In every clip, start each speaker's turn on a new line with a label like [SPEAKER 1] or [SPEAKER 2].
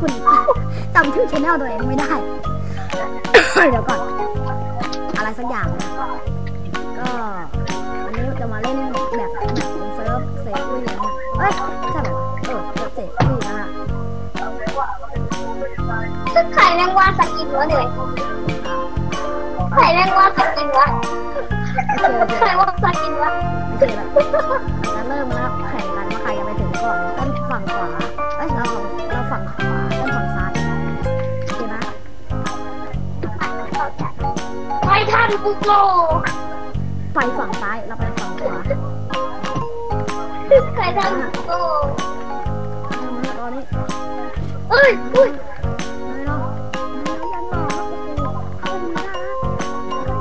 [SPEAKER 1] คุณจำชื่อชแนลตัวเองไม่ได้ เดี๋ยวก่อน อะไรสักอย่าง ก็วันนี้จะมาเล่นแบบแบบเซิร์ฟเซฟอุ้ยนะเอ้ยใช่ไหมเออเซิร์ฟเซฟอุ้ยนะ
[SPEAKER 2] ซึ่งไข่แมงวาสกินวะเนี่ยไข่แมงวาสกินวะ
[SPEAKER 1] โอเคโอเค
[SPEAKER 2] ไข่ว่าสกินวะ
[SPEAKER 1] โอเคแล้วจะเริ่มแล้วแข่ ฝั่งขวาเอ้ยเราฝั่งเราฝั่งขวาต้นฝั่งซ้ายโอเคนะ
[SPEAKER 2] ไททันบุกโล
[SPEAKER 1] ไปฝั่งซ้ายเราไปฝั่งขวา
[SPEAKER 2] ไททันบุกโล
[SPEAKER 1] ตอนนี้
[SPEAKER 2] เอ้ยอุ้ย
[SPEAKER 1] ไม่รอไม่รอยังรอเข้าไปนะ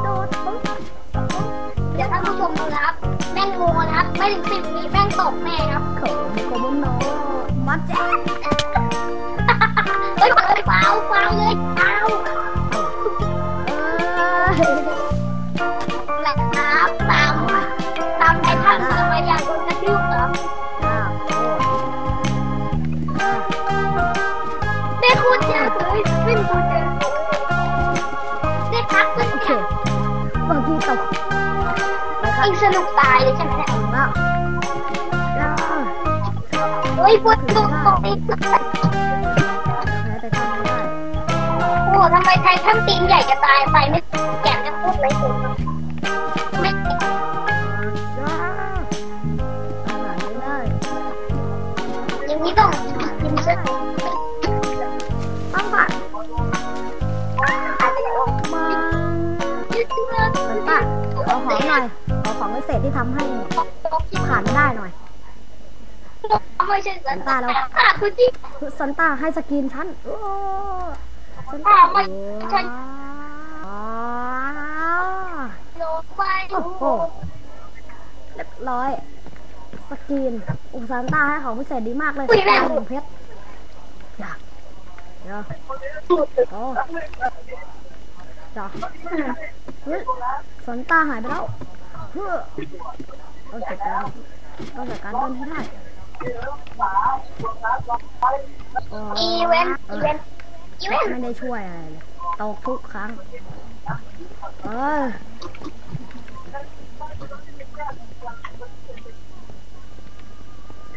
[SPEAKER 1] โดดปุ๊บ
[SPEAKER 2] เดี๋ยวท่านผู้ชมดูนะครับ แม่งงูนะครับ ไม่ถึงสิบวิแม่งตกแน่ครับ
[SPEAKER 1] โขมโคมุนโน มัดแจ๊
[SPEAKER 2] เฮ้ยเฮ้ยเปล่าเปล่าเลยเปล่า
[SPEAKER 1] เอ้ย
[SPEAKER 2] แหละครับตามตามไททันทำไมอยากโดนกระทืบเหรอ
[SPEAKER 1] อ้าวโอ้
[SPEAKER 2] ได้คูดเจอเลยไม่คูดเจอได้พักเพื่อน
[SPEAKER 1] โอเค
[SPEAKER 2] เนี่ย
[SPEAKER 1] บางทีตกไปค
[SPEAKER 2] เอ
[SPEAKER 1] รับ
[SPEAKER 2] งสนุกตายเลยใช่ไหมเนี่ย
[SPEAKER 1] ถึงแล้วอ้าว
[SPEAKER 2] เฮ้ยพูดตรงตรงนี้
[SPEAKER 1] แพ้แต่ทำไม่ได้
[SPEAKER 2] โอ้ทำไมไททันตีนใหญ่จะตายไปไม่แกะจะพูดอะไรถูกไม่
[SPEAKER 1] อ้าวอ่านไม่ได้
[SPEAKER 2] อย่างนี้ต้องกินซะ
[SPEAKER 1] ต้องผ่าน
[SPEAKER 2] อาจจะลง
[SPEAKER 1] มา
[SPEAKER 2] เอา
[SPEAKER 1] ของหน่อยขอของพิเศษที่ทำให้ผ่านไม่ได้หน่อย
[SPEAKER 2] ไม่ใช่สันตาแล้วอะคือที่
[SPEAKER 1] ซันต้าให้สกินฉันโอ้ซัน
[SPEAKER 2] อะ
[SPEAKER 1] ต้า
[SPEAKER 2] ไม่ใช่
[SPEAKER 1] ว้าว
[SPEAKER 2] โลไป
[SPEAKER 1] โอ้โหเรียบร้อยสกินอุซันต้าให้ของพิเศษดีมากเลยได้หนึ่งเพชรอยากเดี๋ยวโอ้จ้ะเฮ้ยซันต้าหายไปแล้วเฮ้อต้องจัดการต้องจัดการต้นให้ได้โอี
[SPEAKER 2] เวนต์อีเวนต์อีเวนต์
[SPEAKER 1] ไม่ได้ช่วยอะไรเลยตกทุกครั้ง เออ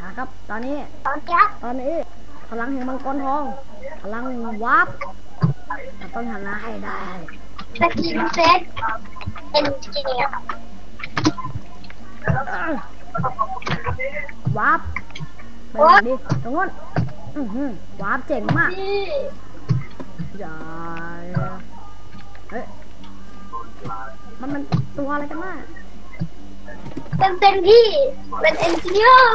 [SPEAKER 1] นะครับ ตอนนี้
[SPEAKER 2] ตอนยักษ์
[SPEAKER 1] ตอนนี้ พลังแห่งมังกรทอง พลังวับเราต้องชนะให้ได้
[SPEAKER 2] สกินเซตเอนจิเนียร์
[SPEAKER 1] เออวับ ไปไหนดิตรงนู้นอื้อหือวับเจ๋งมาก
[SPEAKER 2] นี่
[SPEAKER 1] อย่าเฮ้ยมันมันตัวอะไรกันมาก
[SPEAKER 2] เป็นเต็มที่เป็นเอนจิเนียร์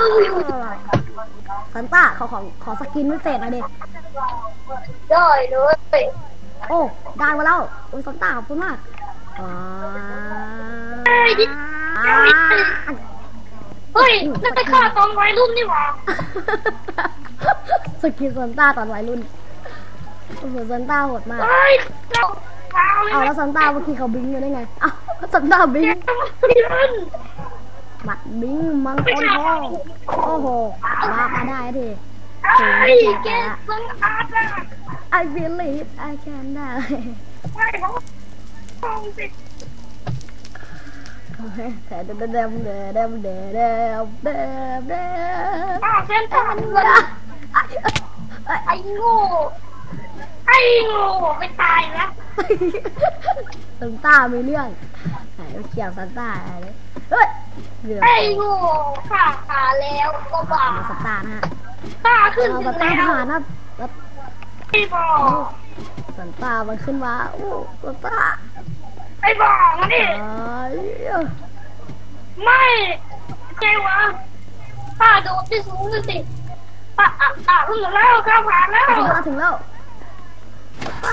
[SPEAKER 1] ซันต้าขอของขอสกินพิเศษหน่อยดิ
[SPEAKER 2] ได้เลย
[SPEAKER 1] โอ้ได้มาแล้วโอ้ยซันต้าขอบคุณมากอ่า
[SPEAKER 2] เฮ้ยนั่นไปฆ่าตอนวัยรุ่นนี่หว่า
[SPEAKER 1] สกินซันต้าตอนวัยรุ่นโอ้โหซันต้าโหดมาก
[SPEAKER 2] เฮ้ยเราเอาเล
[SPEAKER 1] เอา
[SPEAKER 2] ย
[SPEAKER 1] แล้วซันต้าเมื่อกี้เขาบิงอยู่ได้ไงเอ้าซันต้าบิง
[SPEAKER 2] ยืน
[SPEAKER 1] หมัดบิงมังกรทองโอ้โหมามาได้ที
[SPEAKER 2] ไอ้แกสังอาดอะ
[SPEAKER 1] I believe I can ได้
[SPEAKER 2] ไม่ เส้
[SPEAKER 1] นดา
[SPEAKER 2] งเงิดไอ้โง่ไอ้โง่ไปตายนะ
[SPEAKER 1] ซันต้าไม่เรื่องไหนเกี่ยวซันต้าอะไรเฮ้ย
[SPEAKER 2] ไอ้โง่ข้าขาแล้วก็บ้า
[SPEAKER 1] ซันต้านะฮะ
[SPEAKER 2] ต้าขึ้น
[SPEAKER 1] ซันต้าผ่านนะ
[SPEAKER 2] ไอ้บอ
[SPEAKER 1] ซันต้ามันขึ้นมาโอ้ซันต้า
[SPEAKER 2] Ê bỏ nó đi. Mày Kêu quá Ta đổ đi xuống cái gì Ta à à luôn rồi lao cao phản lao Thằng lao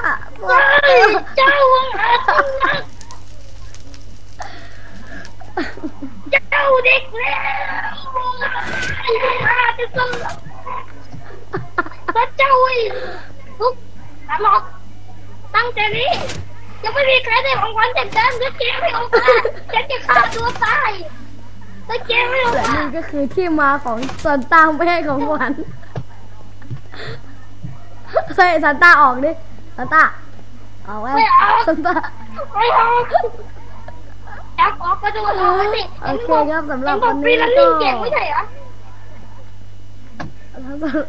[SPEAKER 2] À, Ôi, cháu không hả? Thằng Cháu
[SPEAKER 1] địch leo À, cái con Bắt cháu ơi. Lúc, đã lọt Tăng
[SPEAKER 2] trẻ đi. ยังไม่มีใครได้ของขวัญเต็มเต็มแล้วเจ๊ไม่ออกมาเจ๊จะฆ่าตัวตายเจ๊ไม่ออก
[SPEAKER 1] และ
[SPEAKER 2] มา
[SPEAKER 1] นี่ก็คือที่มาของซันต้าไม่ให้ของขวัญเฮ้ยซันต้าออกดิซันต้าออกไล้ว
[SPEAKER 2] ไมซา
[SPEAKER 1] นต้า
[SPEAKER 2] ไม่ออกแอบออกก็จะอมา
[SPEAKER 1] โอเคครับสำหรับวันนี้ก็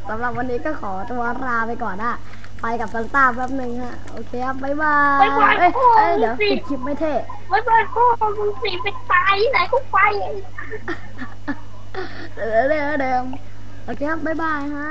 [SPEAKER 1] สำหรับวันนี้ก็ขอตัวลาไปก่อนนะ ไปกับซันต้าแป๊บหนึงฮะ โอเคครับบ๊ายบาย
[SPEAKER 2] บ๊ายบาย
[SPEAKER 1] เอ้ย
[SPEAKER 2] โอ้
[SPEAKER 1] เอ้ยเดี๋ยว
[SPEAKER 2] สิ
[SPEAKER 1] ปิดคลิปไม่เท่
[SPEAKER 2] ไว้เปิดพ่อมึงสีไปตายที่ไหนก็ไป
[SPEAKER 1] เดี๋ยวเดี๋ยวเดี๋ยวโอเคครับบ๊ายบายฮะ